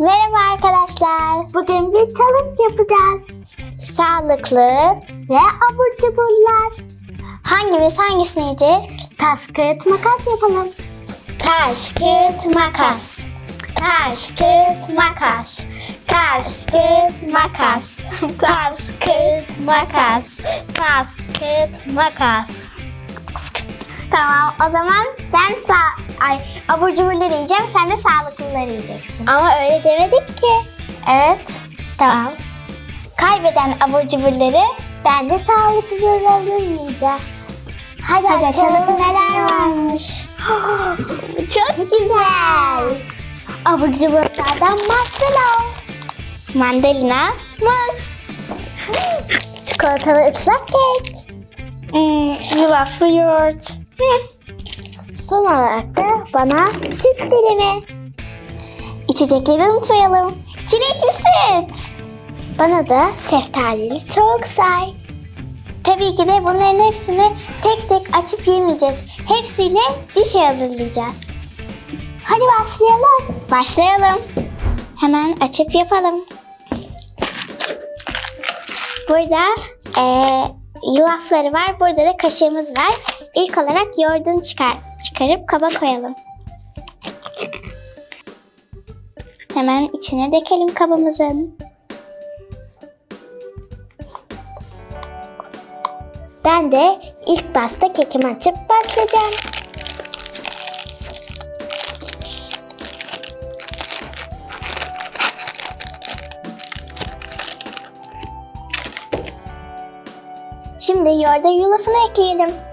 Merhaba arkadaşlar. Bugün bir challenge yapacağız. Sağlıklı ve abur cuburlar. Hangimiz hangisini yiyeceğiz? Taş, kağıt, makas yapalım. Taş, kağıt, makas. Taş, kağıt, makas. Taş, kağıt, makas. Taş, kağıt, makas. Taş, kağıt, makas. Tamam o zaman ben sağ ay abur cuburları yiyeceğim sen de sağlıklıları yiyeceksin. Ama öyle demedik ki. Evet. Tamam. Kaybeden abur cuburları ben de sağlıklıları yiyeceğim. Hadi, açalım, neler varmış. Çok güzel. Abur cuburlardan marshmallow. Mandalina, muz. Çikolatalı ıslak kek. Hmm, yulaflı yoğurt. Son olarak da bana süt dilimi. İçecekleri unutmayalım. Çilekli süt. Bana da şeftalili çok say. Tabii ki de bunların hepsini tek tek açıp yemeyeceğiz. Hepsiyle bir şey hazırlayacağız. Hadi başlayalım. Başlayalım. Hemen açıp yapalım. Burada eee yulafları var. Burada da kaşığımız var. İlk olarak yoğurdunu çıkar, çıkarıp kaba koyalım. Hemen içine dökelim kabımızın. Ben de ilk başta kekimi açıp başlayacağım. Şimdi yoğurda yulafını ekleyelim.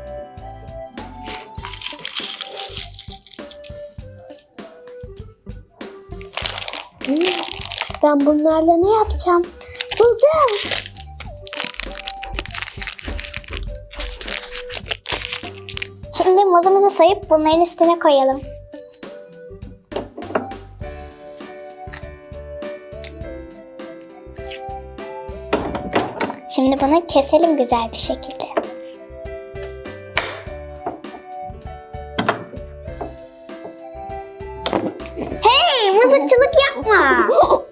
Ben bunlarla ne yapacağım? Buldum. Şimdi muzumuzu sayıp bunların üstüne koyalım. Şimdi bunu keselim güzel bir şekilde. Hey, mızıkçılık yapma.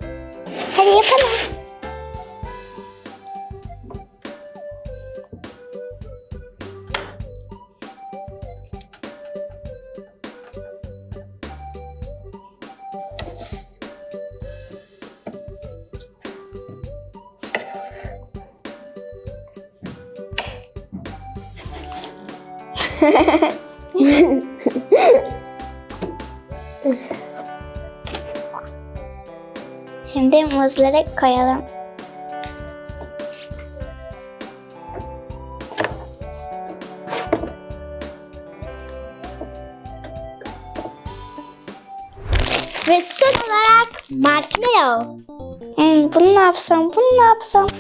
Şimdi muzları koyalım. Ve son olarak marshmallow. Hmm, bunu ne yapsam, bunu ne yapsam?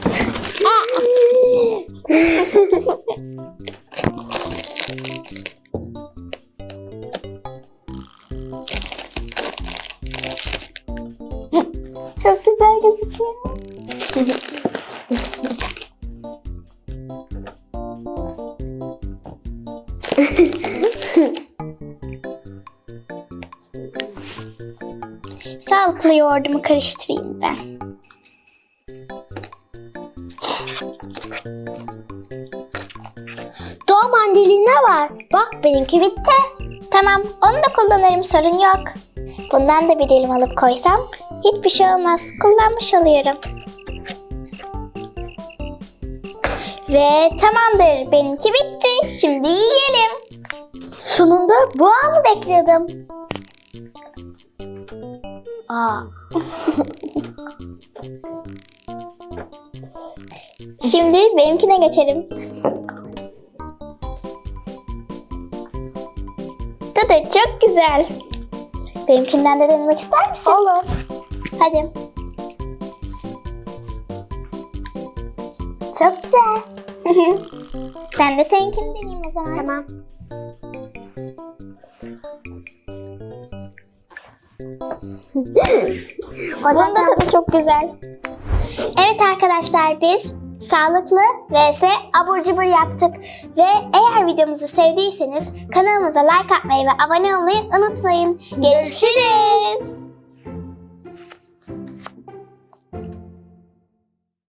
Sağlıklı yoğurdumu karıştırayım ben. Doğa mandalina var. Bak benimki bitti. Tamam onu da kullanırım sorun yok. Bundan da bir dilim alıp koysam hiçbir şey olmaz. Kullanmış oluyorum. Ve tamamdır. Benimki bitti. Şimdi yiyelim. Sonunda bu anı bekliyordum. Aa. Şimdi benimkine geçelim. Tadı çok güzel. Benimkinden de denemek ister misin? Olur. Hadi. Çok güzel. Ben de seninkini deneyeyim o zaman. Tamam. Bunun da tadı çok güzel. Evet arkadaşlar biz sağlıklı vs abur cubur yaptık. Ve eğer videomuzu sevdiyseniz kanalımıza like atmayı ve abone olmayı unutmayın. Görüşürüz.